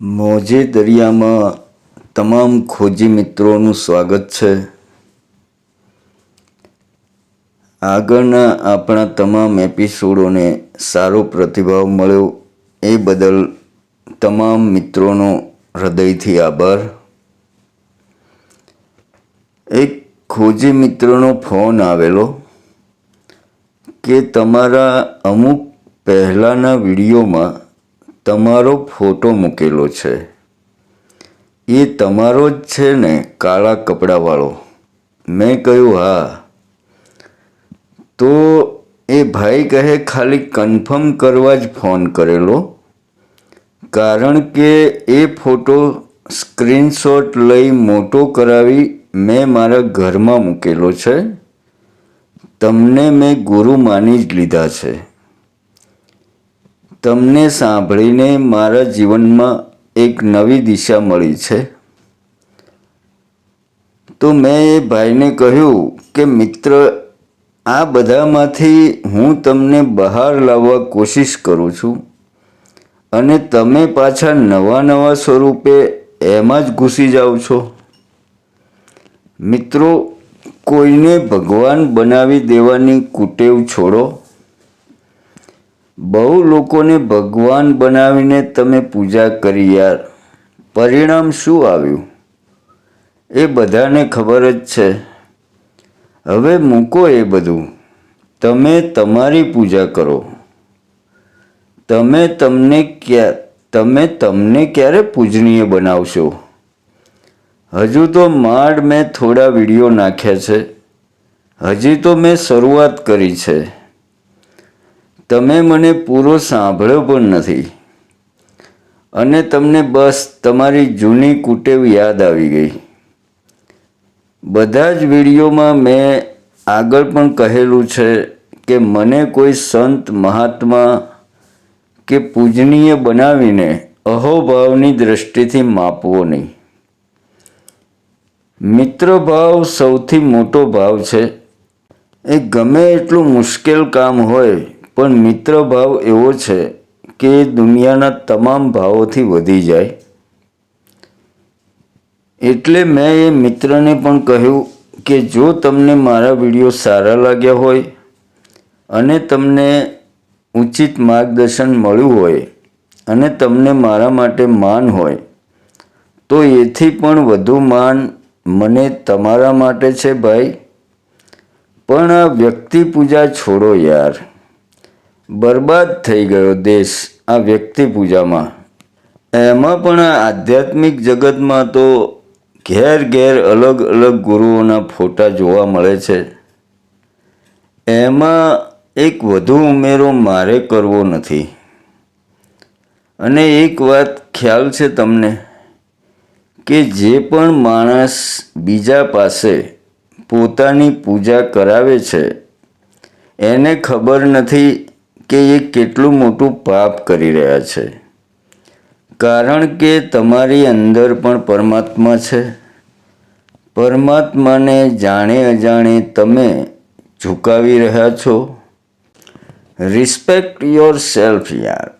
મોજે દરિયામાં તમામ ખોજી મિત્રોનું સ્વાગત છે. આગળના આપણા તમામ એપિસોડોને સારો પ્રતિભાવ મળ્યો એ બદલ તમામ મિત્રોનો હૃદયથી આભાર. એક ખોજી મિત્રનો ફોન આવેલો કે તમારા અમુક પહેલાંના વિડીયોમાં તમારો ફોટો મૂકેલો છે. એ તમારો જ છે ને કાળા કપડાવાળો. મેં કહ્યું, હા. તો એ ભાઈ કહે, ખાલી કન્ફર્મ કરવા જ ફોન કરેલો, કારણ કે એ ફોટો સ્ક્રીનશોટ લઈ મોટો કરાવી મેં મારા ઘરમાં મૂકેલો છે. તમને મેં ગુરુ માની જ લીધા છે. તમને સાંભળીને મારા જીવનમાં એક નવી દિશા મળી છે. તો મેં એ ભાઈને કહ્યું કે, મિત્ર, આ બધામાંથી હું તમને બહાર લાવવા કોશિશ કરું છું અને તમે પાછા નવા નવા સ્વરૂપે એમાં જ ઘૂસી જાઓ છો. મિત્રો, કોઈને ભગવાન બનાવી દેવાની કુટેવ છોડો. બહુ લોકોને ભગવાન બનાવીને તમે પૂજા કરી યાર. પરિણામ શું આવ્યું? એ બધાને ખબર જ છે. હવે મૂકો એ બધું. તમે તમારી પૂજા કરો. તમે તમને ક્યાં, તમે તમને ક્યારે પૂજનીય બનાવશો? હજુ તો માંડ મેં થોડા વીડિયો નાખ્યા છે. હજી તો મેં શરૂઆત કરી છે. તમે મને પૂરો સાંભળ્યો પણ નથી. અને તમને બસ તમારી જૂની કુટેવ યાદ આવી ગઈ. બધા જ વિડીયોમાં મેં આગળ પણ કહેલું છે કે મને કોઈ સંત મહાત્મા કે પૂજનીય બનાવીને અહોભાવની દ્રષ્ટિથી માપવો નહીં. મિત્ર ભાવ સૌથી મોટો ભાવ છે. એ ગમે એટલું મુશ્કેલ કામ હોય પણ મિત્ર ભાવ એવો છે કે દુનિયાના તમામ ભાવોથી વધી જાય. એટલે મેં એ મિત્રને પણ કહ્યું કે જો તમને મારા વીડિયો સારા લાગ્યા હોય અને તમને ઉચિત માર્ગદર્શન મળ્યું હોય અને તમને મારા માટે માન હોય, તો એથી પણ વધુ માન મને તમારા માટે છે ભાઈ. પણ આ વ્યક્તિ પૂજા છોડો યાર. બરબાદ થઈ ગયો દેશ આ વ્યક્તિ પૂજામાં. એમાં પણ આધ્યાત્મિક જગતમાં તો ઘેર ઘેર અલગ અલગ ગુરુઓના ફોટા જોવા મળે છે. એમાં એક વધુ ઉમેરો મારે કરવો નથી. અને એક વાત ખ્યાલ છે તમને, કે જે પણ માણસ બીજા પાસે પોતાની પૂજા કરાવે છે, એને ખબર નથી કે એ કેટલું મોટું પાપ કરી રહ્યા છે. કારણ કે તમારી અંદર પણ પરમાત્મા છે. પરમાત્માને જાણે અજાણે તમે ઝુકાવી રહ્યા છો. રિસ્પેક્ટ યોર સેલ્ફ યાર.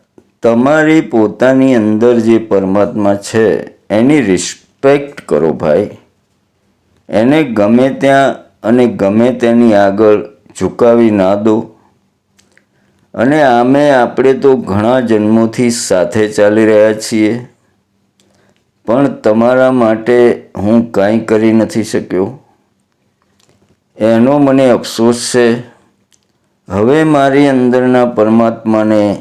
તમારી પોતાની અંદર જે પરમાત્મા છે, એની રિસ્પેક્ટ કરો ભાઈ. એને ગમે ત્યાં અને ગમે તેની આગળ ઝુકાવી ના દો. અને આમે આપણે તો ઘણા જન્મોથી સાથે ચાલી રહ્યા છીએ. પણ તમારા માટે હું કાંઈ કરી નથી શક્યો. એનો મને અફસોસ છે. હવે મારી અંદરના પરમાત્માને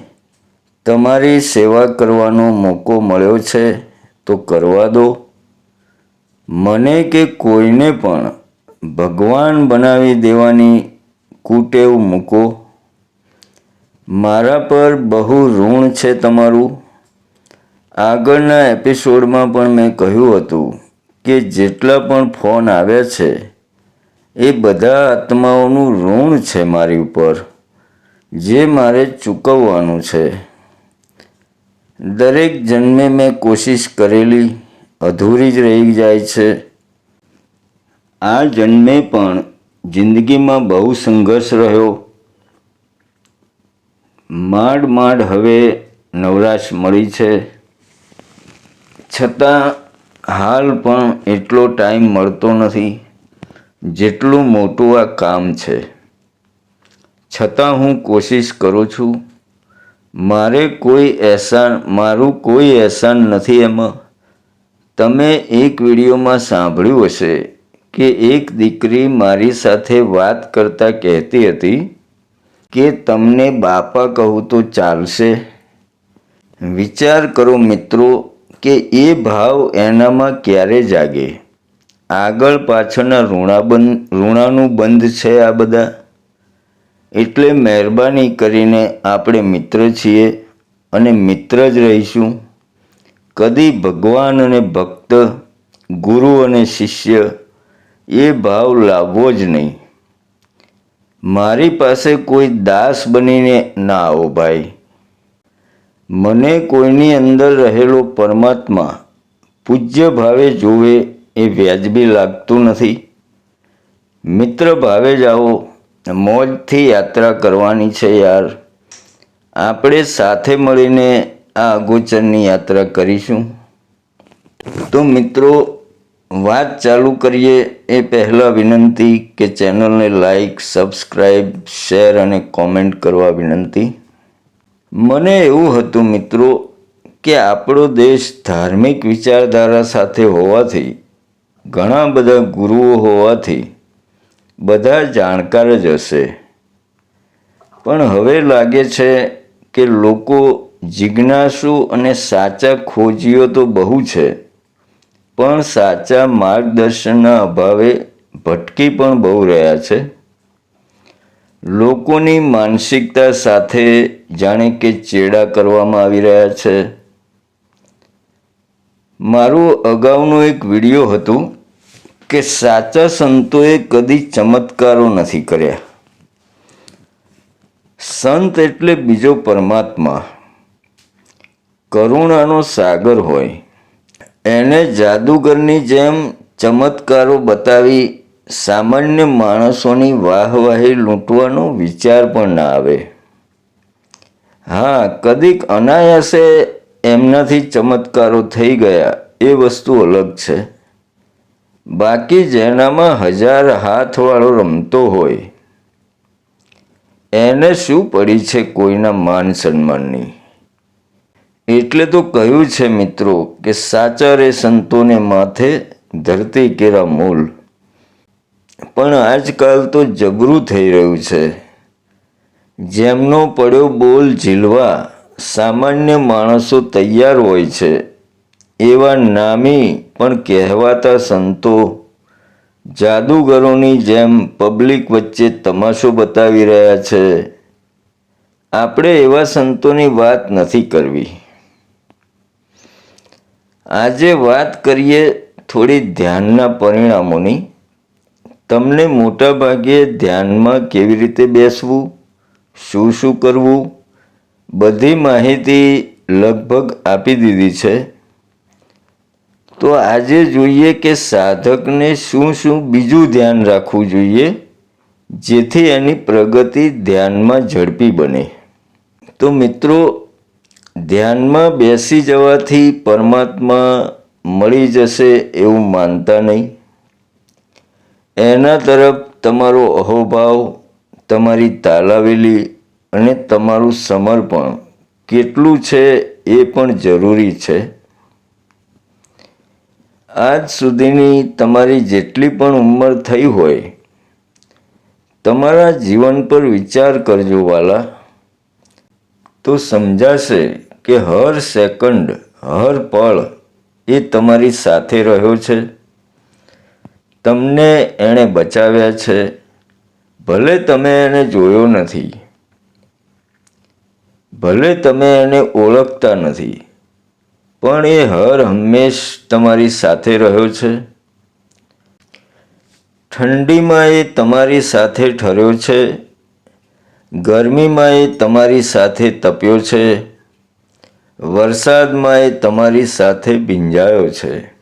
તમારી સેવા કરવાનો મોકો મળ્યો છે તો કરવા દો. મને કે કોઈને પણ ભગવાન બનાવી દેવાની કુટેવ મૂકો. મારા પર બહુ ઋણ છે તમારું? આગળના એપિસોડમાં પણ મેં કહ્યું હતું કે જેટલા પણ ફોન આવ્યા છે, એ બધા આત્માઓનું ઋણ છે મારી ઉપર, જે મારે ચૂકવવાનું છે. દરેક જન્મે મેં કોશિશ કરેલી, અધૂરી જ રહી જાય છે. આ જન્મે પણ જિંદગીમાં બહુ સંઘર્ષ રહ્યો. માંડ માંડ હવે નવરાશ મળી છે. છતાં હાલ પણ એટલો ટાઈમ મળતો નથી, જેટલું મોટું આ કામ છે. છતાં હું કોશિશ કરું છું, મારે કોઈ એહસાન, મારું કોઈ એહસાન નથી એમાં. તમે એક વિડીયોમાં સાંભળ્યું હશે કે એક દીકરી મારી સાથે વાત કરતાં કહેતી હતી કે તમને બાપા કહું તો ચાલશે? વિચાર કરો મિત્રો કે એ ભાવ એનામાં ક્યારે જાગે? આગળ પાછળના ઋણાબંધ ઋણાનું બંધ છે આ બધા? એટલે મહેરબાની કરીને આપણે મિત્ર છીએ અને મિત્ર જ રહીશું. કદી ભગવાન અને ભક્ત, ગુરુ અને શિષ્ય એ ભાવ લાવવો જ નહીં. મારી પાસે કોઈ દાસ બનીને ના આવો ભાઈ. મને કોઈની અંદર રહેલો પરમાત્મા પૂજ્ય ભાવે જોવે એ વ્યાજબી લાગતું નથી. મિત્ર ભાવે જ આવો, મોજથી યાત્રા કરવાની છે યાર. આપણે સાથે મળીને આ અગોચરની યાત્રા કરીશું. તો મિત્રો વાત ચાલુ કરીએ એ પહેલાં વિનંતી કે ચેનલને લાઈક સબસ્ક્રાઈબ શેર અને કોમેન્ટ કરવા વિનંતી. મને એવું હતું મિત્રો કે આપણો દેશ ધાર્મિક વિચારધારા સાથે હોવાથી, ઘણા બધા ગુરુઓ હોવાથી, બધા જાણકાર જ હશે. પણ હવે લાગે છે કે લોકો જિજ્ઞાસુ અને સાચા ખોજીઓ તો બહુ છે. પણ સાચા માર્ગદર્શનના અભાવે ભટકી પણ બહુ રહ્યા છે. લોકોની માનસિકતા સાથે જાણે કે ચેડા કરવામાં આવી રહ્યા છે. મારું અગાઉનું એક વીડિયો હતું કે સાચા સંતોએ કદી ચમત્કારો નથી કર્યા. સંત એટલે બીજો પરમાત્મા. કરુણાનો સાગર હોય. એને જાદુગરની જેમ ચમત્કારો બતાવી સામાન્ય માણસોની વાહવાહી લૂંટવાનો વિચાર પણ ના આવે. હા, કદીક અનાયાસે એમનાથી ચમત્કારો થઈ ગયા, એ વસ્તુ અલગ છે. બાકી જેનામાં હજાર હાથવાળો રમતો હોય. એને શું પડી છે કોઈના માન સન્માનની? એટલે તો કહ્યું છે મિત્રો કે સાચા રે સંતોને માથે ધરતી કેરા મૂલ. પણ આજકાલ તો જબરું થઈ રહ્યું છે. જેમનો પડ્યો બોલ ઝીલવા સામાન્ય માણસો તૈયાર હોય છે. એવા નામી પણ કહેવાતા સંતો જાદુગરોની જેમ પબ્લિક વચ્ચે તમાશો બતાવી રહ્યા છે. આપણે એવા સંતોની વાત નથી કરવી. આજે વાત કરીએ થોડી ધ્યાનના પરિણામોની. તમને મોટા ભાગે ધ્યાનમાં કેવી રીતે બેસવું, શું શું કરવું, બધી માહિતી લગભગ આપી દીધી છે. તો આજે જોઈએ કે સાધકને શું શું બીજું ધ્યાન રાખવું જોઈએ, જેથી એની પ્રગતિ ધ્યાનમાં ઝડપી બને. તો મિત્રો ધ્યાનમાં બેસી જવાથી પરમાત્મા મળી જશે એવું માનતા નહીં. એના તરફ તમારો અહોભાવ, તમારી તાલાવેલી અને તમારું સમર્પણ કેટલું છે એ પણ જરૂરી છે. આજ સુધીની તમારી જેટલી પણ ઉંમર થઈ હોય, તમારા જીવન પર વિચાર કરજો વાલા. તો સમજાશે કે હર સેકન્ડ, હર પળ એ તમારી સાથે રહ્યો છે? તમને એણે બચાવ્યા છે? ભલે તમે એને જોયો નથી. ભલે તમે એને ઓળખતા નથી. પણ એ હર હંમેશ તમારી સાથે રહ્યો છે? ઠંડીમાં એ તમારી સાથે ઠર્યો છે? ગરમીમાં એ તમારી સાથે તપ્યો છે? વરસાદમાં એ તમારી સાથે ભીંજાયો છે.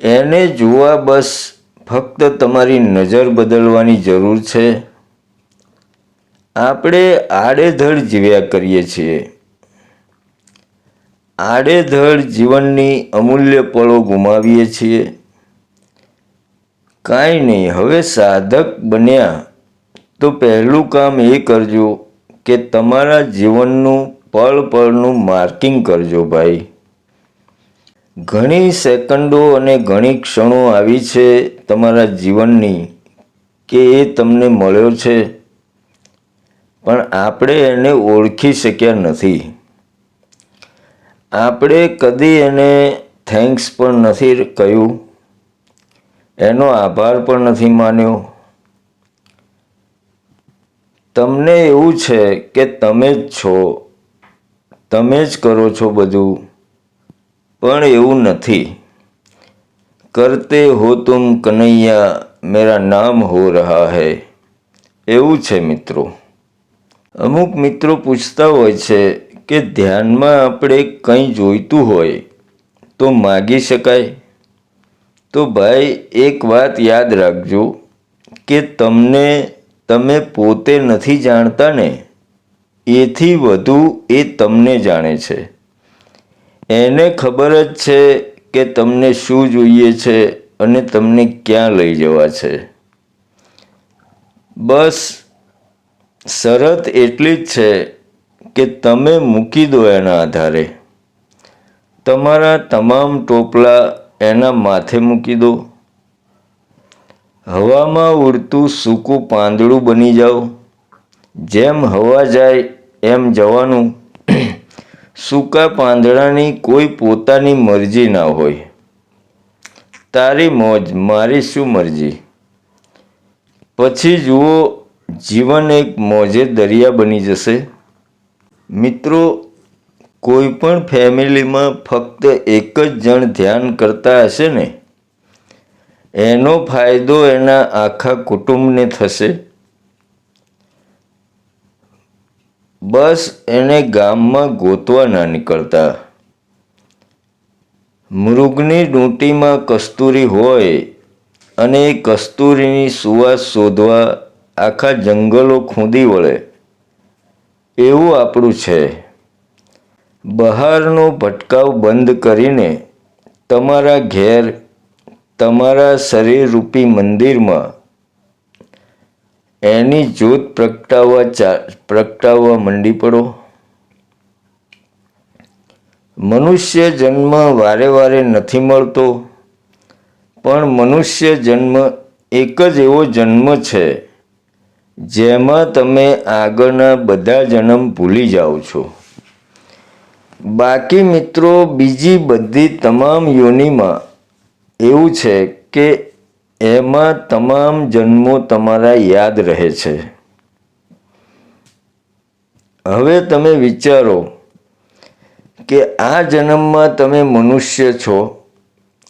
એને જોવા બસ ફક્ત તમારી નજર બદલવાની જરૂર છે. આપણે આડેધડ જીવ્યા કરીએ છીએ. આડેધડ જીવનની અમૂલ્ય પળો ગુમાવીએ છીએ. કાંઈ નહીં, હવે સાધક બન્યા તો પહેલું કામ એ કરજો કે તમારા જીવનનું પળ પળનું માર્કિંગ કરજો ભાઈ. ઘણી સેકન્ડો અને ઘણી ક્ષણો આવી છે તમારા જીવનની કે એ તમને મળ્યો છે? પણ આપણે એને ઓળખી શક્યા નથી. આપણે કદી એને થેન્ક્સ પણ નથી કહ્યું. એનો આભાર પણ નથી માન્યો. તમને એવું છે કે તમે જ છો. તમે જ કરો છો બધું. પણ એવું નથી. કરતે હો તુમ કનૈયા, મેરા નામ હો રહા હૈ. એવું છે મિત્રો. અમુક મિત્રો પૂછતા હોય છે કે ધ્યાનમાં આપણે કંઈ જોઈતું હોય તો માગી શકાય? તો ભાઈ, એક વાત યાદ રાખજો કે તમને, તમે પોતે નથી જાણતા ને? એથી વધુ એ તમને જાણે છે. એને ખબર જ છે કે તમને શું જોઈએ છે અને તમને ક્યાં લઈ જવા છે. બસ, શરત એટલી જ છે કે તમે મૂકી દો એના આધારે. તમારા તમામ ટોપલા એના માથે મૂકી દો. હવામાં ઉડતું સૂકું પાંદડું બની જાઓ. જેમ હવા જાય એમ જવાનું સૂકા પાંદડાની કોઈ પોતાની મરજી ના હોય. તારી મોજ, મારી શું મરજી? પછી જુઓ, જીવન એક મોજે દરિયા બની જશે. મિત્રો, કોઈ પણ ફેમિલીમાં ફક્ત એક જ જણ ધ્યાન કરતા હશે ને? એનો ફાયદો એના આખા કુટુંબને થશે. બસ એને ગામમાં ગોતવા ના નીકળતા. મૃગની ડૂંટીમાં કસ્તુરી હોય અને એ કસ્તુરીની સુવાસ શોધવા આખા જંગલો ખૂંદી વળે. એવું આપણું છે. બહારનો ભટકાવ બંધ કરીને તમારા ઘેર, તમારા શરીરરૂપી મંદિરમાં એની જ્યોત પ્રગટાવવા પ્રગટાવવા મંડી પડો. મનુષ્ય જન્મ વારે વારે નથી મળતો, પણ મનુષ્ય જન્મ એક જ એવો જન્મ છે, જેમાં તમે આગળના બધા જન્મ ભૂલી જાઓ છો. બાકી મિત્રો, બીજી બધી તમામ યોનિમાં એવું છે કે એમાં તમામ જન્મો તમારા યાદ રહે છે. હવે તમે વિચારો કે આ જન્મમાં તમે મનુષ્ય છો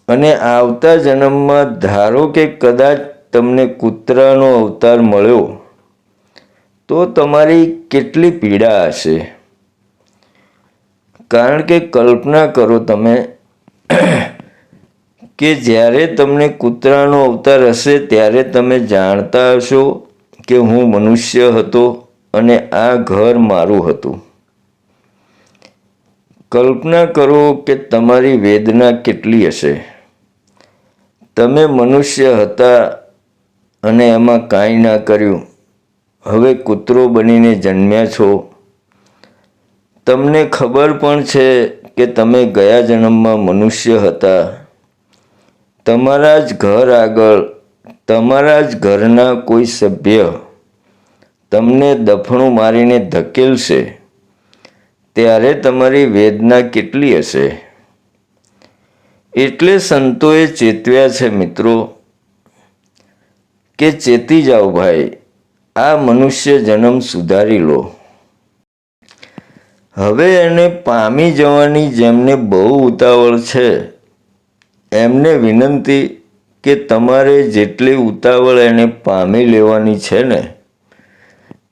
અને આવતા જન્મમાં ધારો કે કદાચ તમને કૂતરાનો અવતાર મળ્યો, તો તમારી કેટલી પીડા હશે? કારણ કે કલ્પના કરો તમે કે જ્યારે તમને કૂતરાનો અવતાર હશે, ત્યારે તમે જાણતા હશો કે હું મનુષ્ય હતો અને આ ઘર મારું હતું. કલ્પના કરો કે તમારી વેદના કેટલી હશે. તમે મનુષ્ય હતા અને એમાં કાંઈ ના કર્યું. હવે કૂતરો બનીને જન્મ્યા છો. તમને ખબર પણ છે કે તમે ગયા જન્મમાં મનુષ્ય હતા. તમારા જ ઘર આગળ, તમારા જ ઘરના કોઈ સભ્ય તમને દફણું મારીને ધકેલશે, ત્યારે તમારી વેદના કેટલી હશે? એટલે સંતોએ ચેતવ્યા છે મિત્રો, કે ચેતી જાઓ ભાઈ, આ મનુષ્ય જન્મ સુધારી લો. હવે એને પામી જવાની જેમને બહુ ઉતાવળ છે. એમને વિનંતી કે તમારે જેટલી ઉતાવળ એને પામી લેવાની છે ને,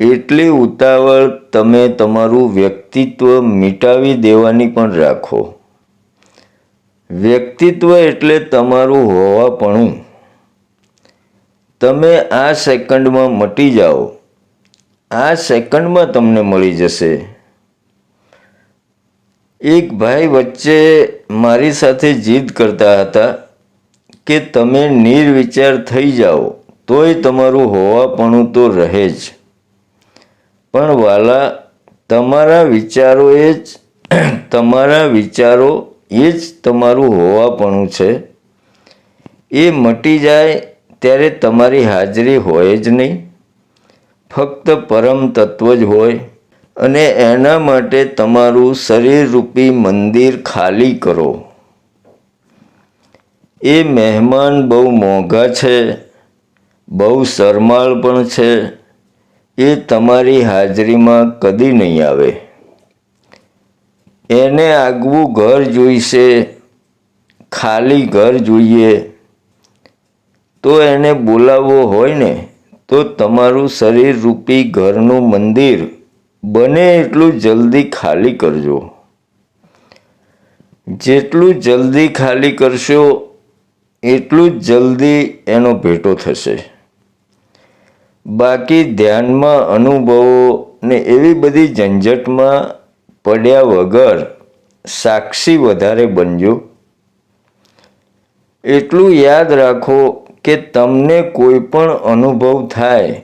એટલી ઉતાવળ તમે તમારું વ્યક્તિત્વ મિટાવી દેવાની પણ રાખો. વ્યક્તિત્વ એટલે તમારું હોવાપણું. તમે આ સેકન્ડમાં મટી જાઓ. આ સેકન્ડમાં તમને મળી જશે. એક ભાઈ વચ્ચે મારી સાથે જીદ કરતા હતા કે તમે નિર્વિચાર થઈ જાઓ, તોય તમારું હોવાપણું તો રહે જ. પણ વાલા, તમારા વિચારો એ જ, તમારા વિચારો એ જ તમારું હોવાપણું છે. એ મટી જાય ત્યારે તમારી હાજરી હોય જ નહીં. ફક્ત પરમ તત્વ જ હોય. અને એના માટે તમારું શરીરરૂપી મંદિર ખાલી કરો. એ મહેમાન બહુ મોંઘા છે, બહુ શરમાળ પણ છે, એ તમારી હાજરીમાં કદી નહીં આવે. એને આગવું ઘર જોઈશે, ખાલી ઘર જોઈએ. તો એને બોલાવવો હોય ને, તો તમારું શરીરરૂપી ઘરનું મંદિર બને એટલું જલ્દી ખાલી કરજો. જેટલું જલ્દી ખાલી કરશો, એટલું જ જલ્દી એનો ભેટો થશે. બાકી ધ્યાનમાં અનુભવો ને એવી બધી ઝંઝટમાં પડ્યા વગર સાક્ષી વધારે બનજો. એટલું યાદ રાખો કે તમને કોઈ પણ અનુભવ થાય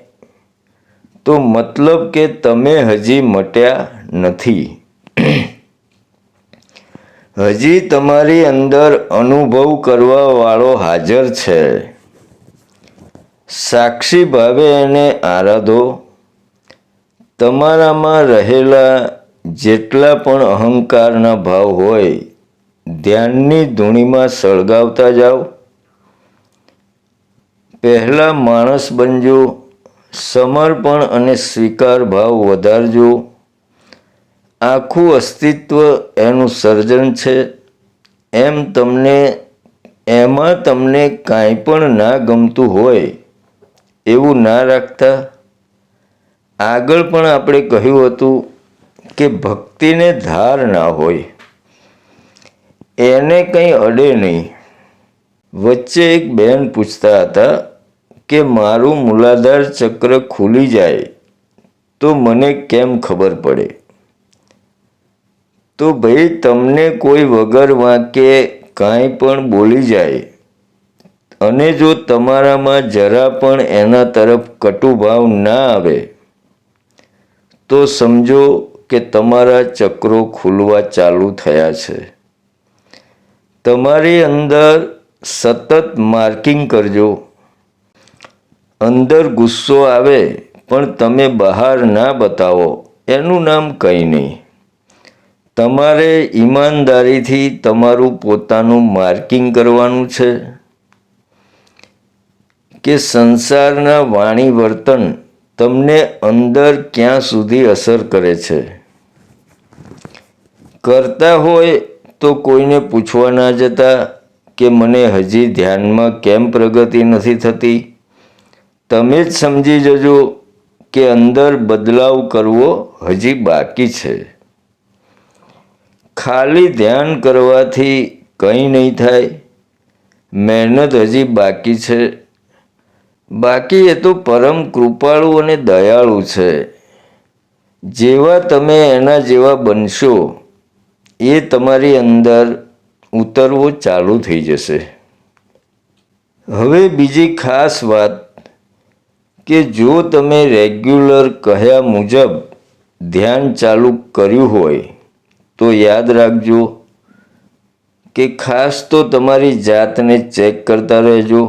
તો મતલબ કે તમે હજી મટ્યા નથી. હજી તમારી અંદર અનુભવ કરવા વાળો હાજર છે. સાક્ષી ભાવે એને આરાધો. તમારામાં રહેલા જેટલા પણ અહંકારના ભાવ હોય, ધ્યાનની ધૂણીમાં સળગાવતા જાઓ. પહેલાં માણસ બનજો સમર્પણ અને સ્વીકાર ભાવ વધારજો. આખું અસ્તિત્વ એનું સર્જન છે. એમ તમને, એમાં તમને કાંઈ પણ ના ગમતું હોય, એવું ના રાખતા. આગળ પણ આપણે કહ્યું હતું કે ભક્તિને ધાર ના હોય. એને કંઈ અડે નહીં. વચ્ચે એક બહેન પૂછતા હતા કે મારું મૂલાધાર ચક્ર ખુલી જાય તો મને કેમ ખબર પડે? તો ભાઈ તમને કોઈ વગર વાંકે કાંઈ પણ બોલી જાય અને જો તમારામાં જરા પણ એના તરફ કટુભાવ ના આવે, તો સમજો કે તમારા ચક્રો ખુલવા ચાલુ થયા છે. તમારી અંદર સતત માર્કિંગ કરજો. અંદર ગુસ્સો આવે, પણ તમે બહાર ના બતાવો, એનું નામ કંઈ નહીં. તમારે ઈમાનદારીથી તમારું પોતાનું માર્કિંગ કરવાનું છે કે સંસારના વાણી વર્તન તમને અંદર ક્યાં સુધી અસર કરે છે? કરતા હોય તો કોઈને પૂછવા ના જતા કે મને હજી ધ્યાનમાં કેમ પ્રગતિ નથી થતી? તમે જ સમજી જજો કે અંદર બદલાવ કરવો હજી બાકી છે. ખાલી ધ્યાન કરવાથી કંઈ નહીં થાય. મહેનત હજી બાકી છે. બાકી એ તો પરમ કૃપાળુ અને દયાળુ છે. જેવા તમે એના જેવા બનશો, એ તમારી અંદર ઉતરવો ચાલુ થઈ જશે. હવે બીજી ખાસ વાત કે જો તમે રેગ્યુલર કહ્યા મુજબ ધ્યાન ચાલુ કર્યું હોય, તો યાદ રાખજો કે ખાસ તો તમારી જાતને ચેક કરતા રહેજો.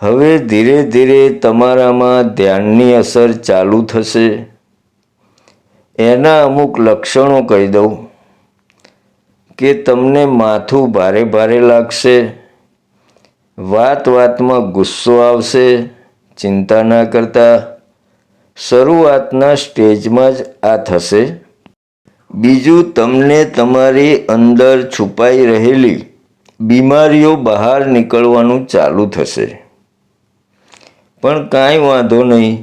હવે ધીરે ધીરે તમારામાં ધ્યાનની અસર ચાલુ થશે. એના અમુક લક્ષણો કહી દઉં કે તમને માથું ભારે ભારે લાગશે, વાત વાતમાં ગુસ્સો આવશે ચિંતા ના કરતા શરૂઆતના સ્ટેજમાં જ આ થશે. બીજું, તમને તમારી અંદર છુપાઈ રહેલી બીમારીઓ બહાર નીકળવાનું ચાલુ થશે. પણ કાંઈ વાંધો નહીં.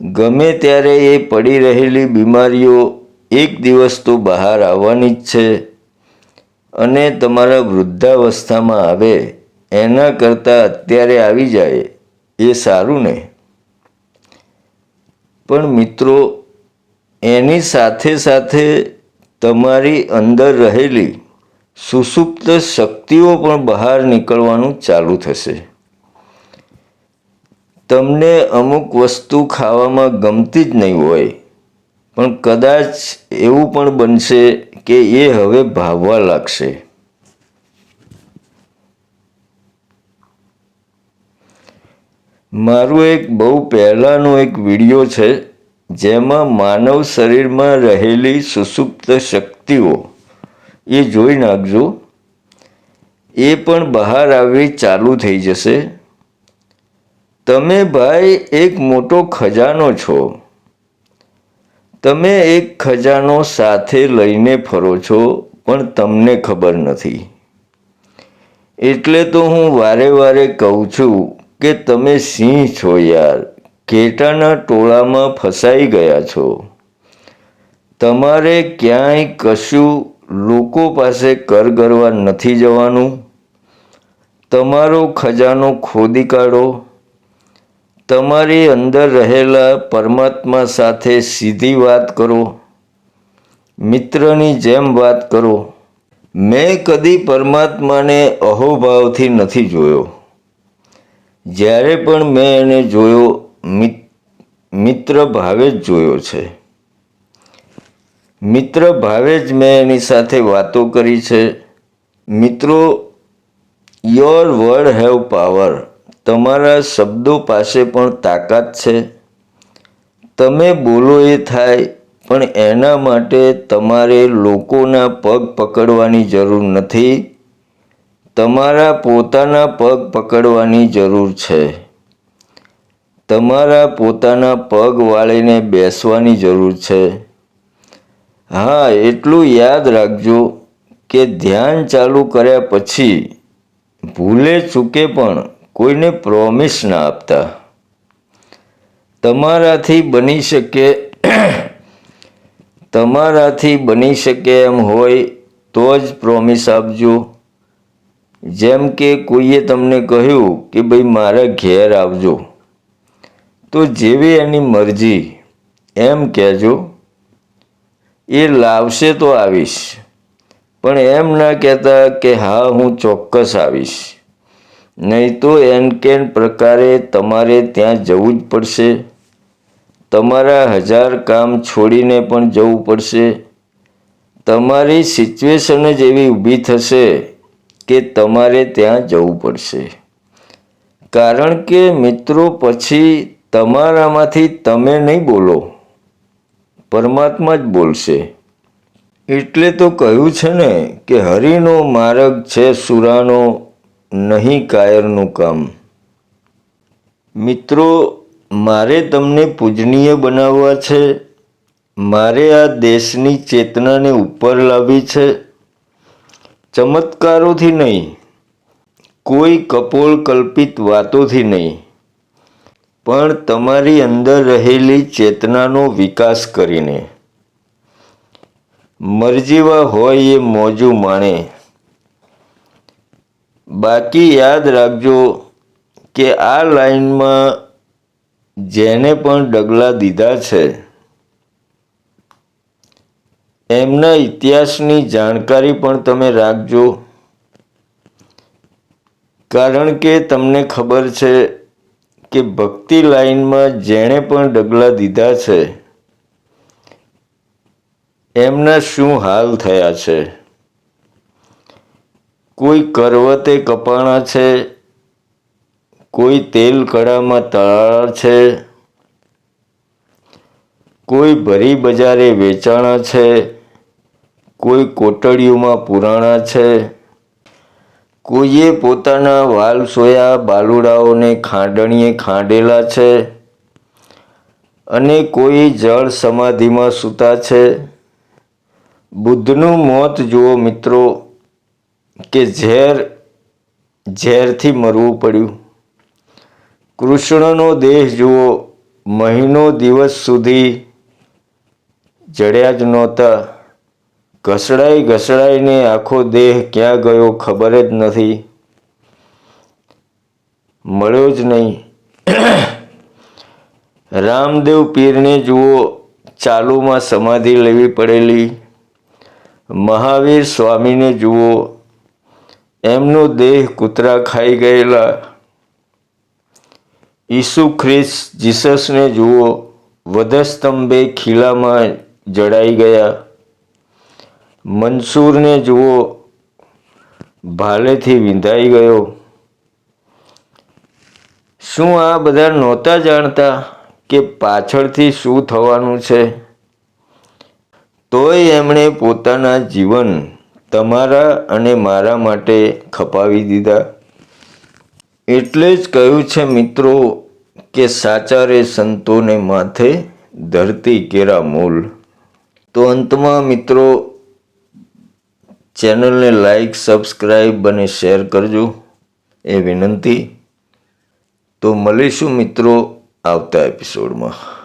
ગમે ત્યારે એ પડી રહેલી બીમારીઓ એક દિવસ તો બહાર આવવાની જ છે અને તમારા વૃદ્ધાવસ્થામાં આવે, એના કરતાં અત્યારે આવી જાય. એ સારું ને પણ મિત્રો, એની સાથે સાથે તમારી અંદર રહેલી સુસુપ્ત શક્તિઓ પણ બહાર નીકળવાનું ચાલુ થશે. તમને અમુક વસ્તુ ખાવામાં ગમતી જ નહીં હોય, પણ કદાચ એવું પણ બનશે કે એ હવે ભાવવા લાગશે. મારું એક બહુ પહેલાંનો એક વીડિયો છે, જેમાં માનવ શરીરમાં રહેલી સુસુપ્ત શક્તિઓ. એ જોઈ નાખજો. એ પણ બહાર આવી ચાલુ થઈ જશે. તમે ભાઈ એક મોટો ખજાનો છો. તમે એક ખજાનો સાથે લઈને ફરો છો, પણ તમને ખબર નથી. એટલે તો હું વારે વારે કહું છું કે તમે સિંહ છો યાર. ઘેટાના ટોળામાં ફસાઈ ગયા છો. તમારે ક્યાંય કશું લોકો પાસે કરગરવા નથી જવાનું? તમારો ખજાનો ખોદી કાઢો. તમારી અંદર રહેલા પરમાત્મા સાથે સીધી વાત કરો. મિત્રની જેમ વાત કરો. મેં કદી પરમાત્માને અહોભાવથી નથી જોયો. જ્યારે પણ મેં એને જોયો મિત્ર ભાવે જ જોયો છે. મિત્ર ભાવે જ મેં એની સાથે વાતો કરી છે. મિત્રો યોર વર્ડ હેવ પાવર તમારા શબ્દો પાસે પણ તાકાત છે. તમે બોલો એ થાય, પણ એના માટે તમારે લોકોના પગ પકડવાની જરૂર નથી. તમારા પોતાના પગ પકડવાની જરૂર છે. તમારા પોતાના પગ વાળીને બેસવાની જરૂર છે. હા, એટલું યાદ રાખજો કે ધ્યાન ચાલુ કર્યા પછી ભૂલે ચૂકે પણ કોઈને પ્રોમિસ ના આપતા. તમારાથી બની શકે, તમારાથી બની શકે એમ હોય તો જ પ્રોમિસ આપજો. જેમ કે કોઈએ તમને કહ્યું કે ભાઈ મારા ઘેર આવજો, તો જેવી એની મરજી એમ કહેજો, એ લાવશે તો આવીશ, પણ એમ ના કહેતા કે હા, હું ચોક્કસ આવીશ. નહીં તો એન કેન પ્રકારે તમારે ત્યાં જવું જ પડશે. તમારા હજાર કામ છોડીને પણ જવું પડશે. તમારી સિચ્યુએશન જ એવી ઊભી થશે કે તમારે ત્યાં જવું પડશે. કારણ કે મિત્રો, પછી તમારામાંથી તમે નહીં બોલો. પરમાત્મા જ બોલશે. એટલે તો કહ્યું છે ને કે હરિનો માર્ગ છે સુરાનો, નહીં કાયરનું કામ. મિત્રો, મારે તમને પૂજનીય બનાવવા છે. મારે આ દેશની ચેતનાને ઉપર લાવવી છે. ચમત્કારોથી નહીં, કોઈ કપોળ કલ્પિત વાતોથી નહીં, પણ તમારી અંદર રહેલી ચેતનાનો વિકાસ કરીને. મરજીવા હોય એ મોજું માણે. બાકી યાદ રાખજો કે આ લાઈનમાં જેને પણ ડગલા દીધા છે એમના ઇતિહાસની જાણકારી પણ તમે રાખજો. કારણ કે તમને ખબર છે કે ભક્તિ લાઈનમાં જેણે પણ ડગલા દીધા છે, એમના શું હાલ થયા છે? કોઈ કરવતે કપાણા છે? કોઈ તેલ કડામાં તળાળા છે? કોઈ ભરી બજારે વેચાણા છે? કોઈ કોટડીઓમાં પુરાણા છે? કોઈએ પોતાના વાલ સોયા બાલુડાઓને ખાંડણીએ ખાંડેલા છે? અને કોઈ જળ સમાધિમાં સૂતા છે? બુદ્ધનું મોત જુઓ મિત્રો, કે ઝેર, ઝેરથી મરવું પડ્યું. કૃષ્ણનો દેહ જુઓ, મહિનો દિવસ સુધી જડ્યા જ નહોતા. ઘસડાઈ ઘસડાઈને આખો દેહ ક્યાં ગયો ખબર જ નથી. મળ્યો જ નહીં. રામદેવ પીરને જુઓ, ચાલુમાં સમાધિ લેવી પડેલી. મહાવીર સ્વામીને જુઓ, એમનો દેહ કૂતરા ખાઈ ગયેલા. ઈસુ ખ્રિસ્ત જીસસને જુઓ, વધસ્તંભે ખીલામાં જડાઈ ગયા. મનસૂરને જુઓ, ભાલેથી વિંધાઈ ગયો. શું આ બધા નહોતા જાણતા કે પાછળથી શું થવાનું છે? તોય એમણે પોતાના જીવન તમારા અને મારા માટે ખપાવી દીધા. એટલે જ કહ્યું છે મિત્રો કે સાચા રે સંતોને માથે ધરતી કેરા મૂલ. તો અંતમાં મિત્રો ચેનલને લાઈક સબસ્ક્રાઈબ અને શેર કરજો. એ વિનંતી. તો મળીશું મિત્રો આવતા એપિસોડમાં